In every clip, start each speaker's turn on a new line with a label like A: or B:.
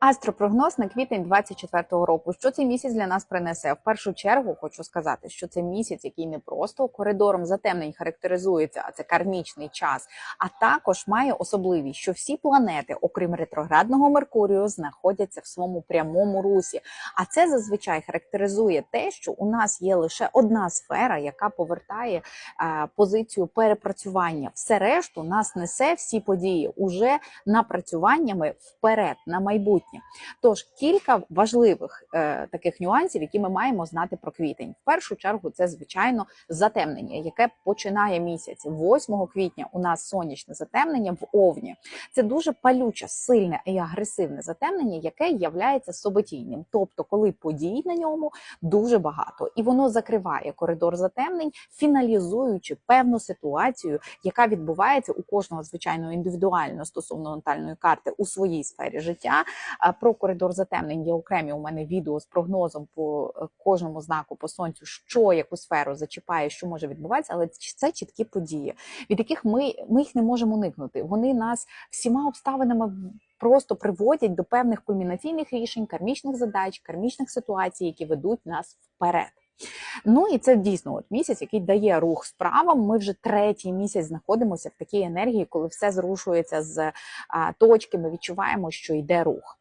A: Астропрогноз на квітень 24-го року. Що цей місяць для нас принесе? В першу чергу хочу сказати, що це місяць, який не просто коридором затемнень характеризується, а це кармічний час. А також має особливість, що всі планети, окрім ретроградного Меркурію, знаходяться в своєму прямому русі. А це зазвичай характеризує те, що у нас є лише одна сфера, яка повертає е, позицію перепрацювання. Все решту нас несе всі події уже напрацюваннями вперед на майбутнє. Тож кілька важливих е, таких нюансів, які ми маємо знати про квітень. В першу чергу, це звичайно затемнення, яке починає місяць. 8 квітня у нас сонячне затемнення в Овні. Це дуже палюче, сильне і агресивне затемнення, яке являється соботійним. Тобто, коли подій на ньому дуже багато, і воно закриває коридор затемнень, фіналізуючи певну ситуацію, яка відбувається у кожного звичайно індивідуально стосовно натальної карти у своїй сфері життя. Про коридор затемнень є окремі у мене відео з прогнозом по е, кожному знаку по сонцю, що яку сферу зачіпає, що може відбуватися, але це чіткі події, від яких ми, ми їх не можемо уникнути. Вони нас всіма обставинами. Просто приводять до певних кульмінаційних рішень, кармічних задач, кармічних ситуацій, які ведуть нас вперед. Ну і це дійсно от місяць, який дає рух справам. Ми вже третій місяць знаходимося в такій енергії, коли все зрушується з а, точки. Ми відчуваємо, що йде рух.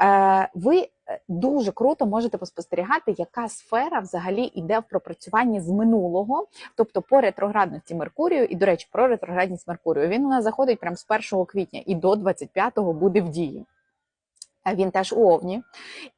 A: Е, ви е, Дуже круто можете поспостерігати, яка сфера взагалі йде в пропрацюванні з минулого, тобто по ретроградності Меркурію. І, до речі, про ретроградність Меркурію він у нас заходить прямо з 1 квітня і до 25-го буде в дії. Він теж у Овні,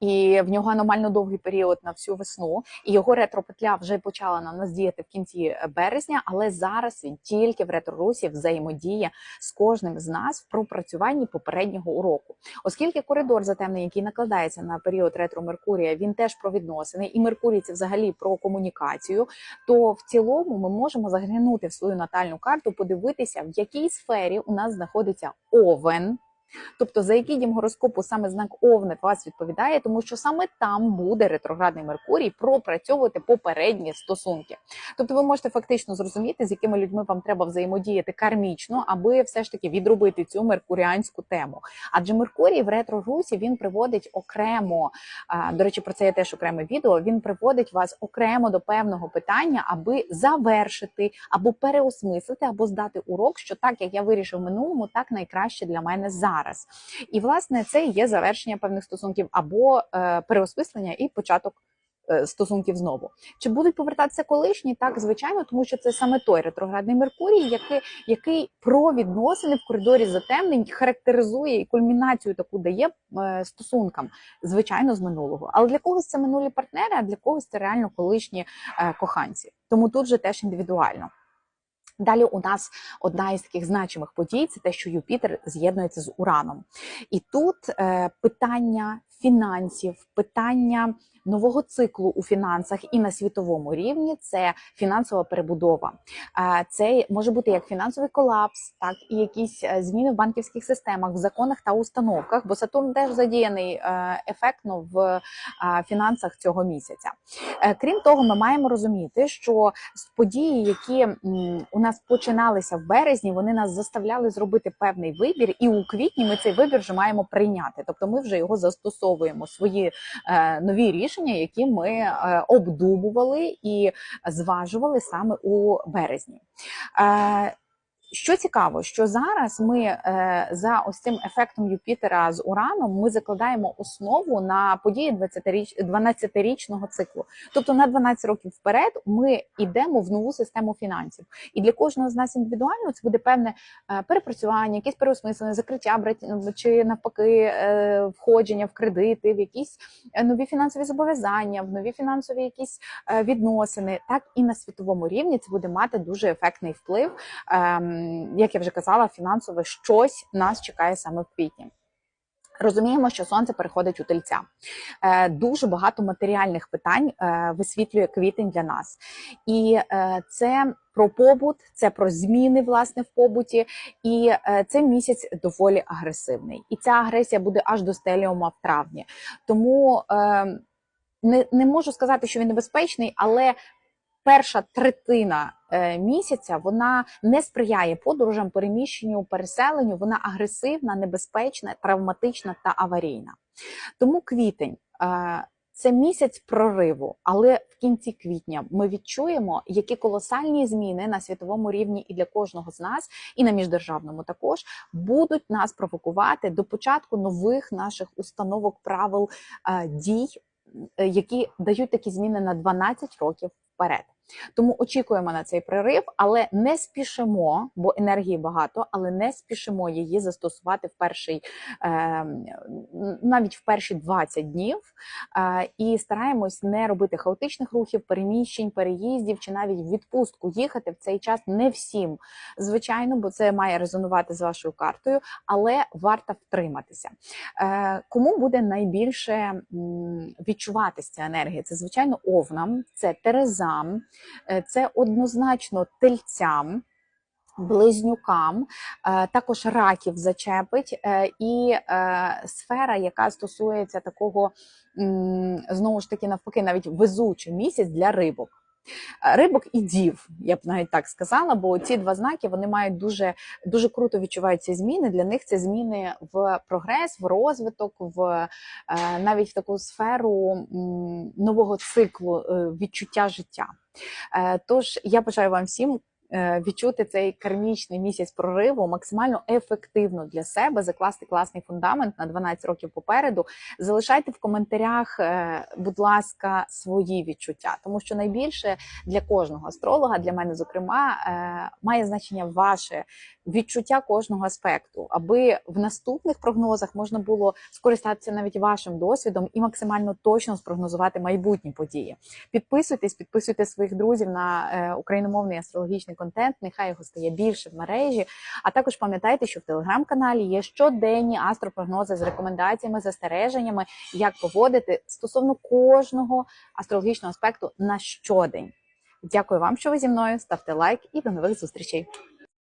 A: і в нього аномально довгий період на всю весну. І його ретропетля вже почала на нас діяти в кінці березня, але зараз він тільки в ретрорусі взаємодіє з кожним з нас в пропрацюванні попереднього уроку. Оскільки коридор затемнень, який накладається на період ретро Меркурія, він теж про відносини, і Меркурій це взагалі про комунікацію. То в цілому ми можемо заглянути в свою натальну карту, подивитися, в якій сфері у нас знаходиться овен. Тобто, за який дім гороскопу саме знак Овни вас відповідає, тому що саме там буде ретроградний Меркурій пропрацьовувати попередні стосунки. Тобто, ви можете фактично зрозуміти, з якими людьми вам треба взаємодіяти кармічно, аби все ж таки відробити цю меркуріанську тему. Адже Меркурій в ретро-русі він приводить окремо. До речі, про це є теж окреме відео. Він приводить вас окремо до певного питання, аби завершити або переосмислити, або здати урок, що так як я вирішив в минулому, так найкраще для мене зараз зараз. І власне це є завершення певних стосунків або е, переосмислення і початок. е, Стосунків знову чи будуть повертатися колишні? Так, звичайно, тому що це саме той ретроградний Меркурій, який який про відносини в коридорі затемнень характеризує і кульмінацію таку дає е, стосункам, звичайно, з минулого. Але для когось це минулі партнери, а для когось це реально колишні коханці. Тому тут же теж індивідуально. Далі у нас одна із таких значимих подій це те, що Юпітер з'єднується з Ураном. І тут е, питання фінансів, питання нового циклу у фінансах і на світовому рівні це фінансова перебудова. Е, це може бути як фінансовий колапс, так і якісь е, зміни в банківських системах, в законах та установках, бо Сатурн теж задіяний е, ефектно в фінансах цього місяця. Крім того, ми маємо розуміти, що події, які у нас починалися в березні, вони нас заставляли зробити певний вибір, і у квітні ми цей вибір вже маємо прийняти. Тобто, ми вже його застосовуємо свої е, нові рішення, які ми е, обдумували і зважували саме у березні. Що цікаво, що зараз ми е, за ось цим ефектом Юпітера з Ураном ми закладаємо основу на події 20-річ, 12-річного циклу. Тобто на 12 років вперед ми йдемо в нову систему фінансів. І для кожного з нас індивідуально це буде певне е, перепрацювання, якесь переосмислення, закриття чи навпаки е, входження в кредити, в якісь нові фінансові зобов'язання, в нові фінансові якісь відносини. Так і на світовому рівні це буде мати дуже ефектний вплив. Ем, як я вже казала, фінансове щось нас чекає саме в квітні. Розуміємо, що сонце переходить у тельця. Е, Дуже багато матеріальних питань е, висвітлює квітень для нас, і е, це про побут, це про зміни власне в побуті, і е, цей місяць доволі агресивний. І ця агресія буде аж до стеліума в травні. Тому е, не, не можу сказати, що він небезпечний, але перша третина е, місяця вона не сприяє подорожам, переміщенню, переселенню. Вона агресивна, небезпечна, травматична та аварійна. Тому квітень. е, Це місяць прориву, але в кінці квітня ми відчуємо, які колосальні зміни на світовому рівні і для кожного з нас, і на міждержавному також будуть нас провокувати до початку нових наших установок правил е, дій, які дають такі зміни на 12 років вперед. Тому очікуємо на цей прорив, але не спішимо, бо енергії багато, але не спішимо її застосувати в перший е, навіть в перші 20 днів. Е, і стараємось не робити хаотичних рухів, переміщень, переїздів чи навіть відпустку їхати в цей час не всім, звичайно, бо це має резонувати з вашою картою, але варто втриматися. Е, Кому буде найбільше відчуватися ця енергія? Це звичайно овнам, це терезам, це однозначно тельцям. Близнюкам е, також раків зачепить, е, і е, сфера, яка стосується такого знову ж таки навпаки, навіть везучий місяць для рибок. Е, Рибок і дів, я б навіть так сказала, бо ці два знаки вони мають дуже дуже круто відчувають ці зміни. Для них це зміни в прогрес, в розвиток, в е, навіть в таку сферу нового циклу е, відчуття життя. Тож я бажаю вам всім відчути цей кармічний місяць прориву максимально ефективно для себе, закласти класний фундамент на 12 років попереду. Залишайте в коментарях, е, будь ласка, свої відчуття, тому що найбільше для кожного астролога, для мене, зокрема, е, має значення ваше відчуття кожного аспекту, аби в наступних прогнозах можна було скористатися навіть вашим досвідом і максимально точно спрогнозувати майбутні події. Підписуйтесь, підписуйте своїх друзів на е, україномовний астрологічний контент. Нехай його стає більше в мережі. А також пам'ятайте, що в телеграм-каналі є щоденні астропрогнози з рекомендаціями, застереженнями, як поводити стосовно кожного астрологічного аспекту на щодень. Дякую вам, що ви зі мною. Ставте лайк і до нових зустрічей.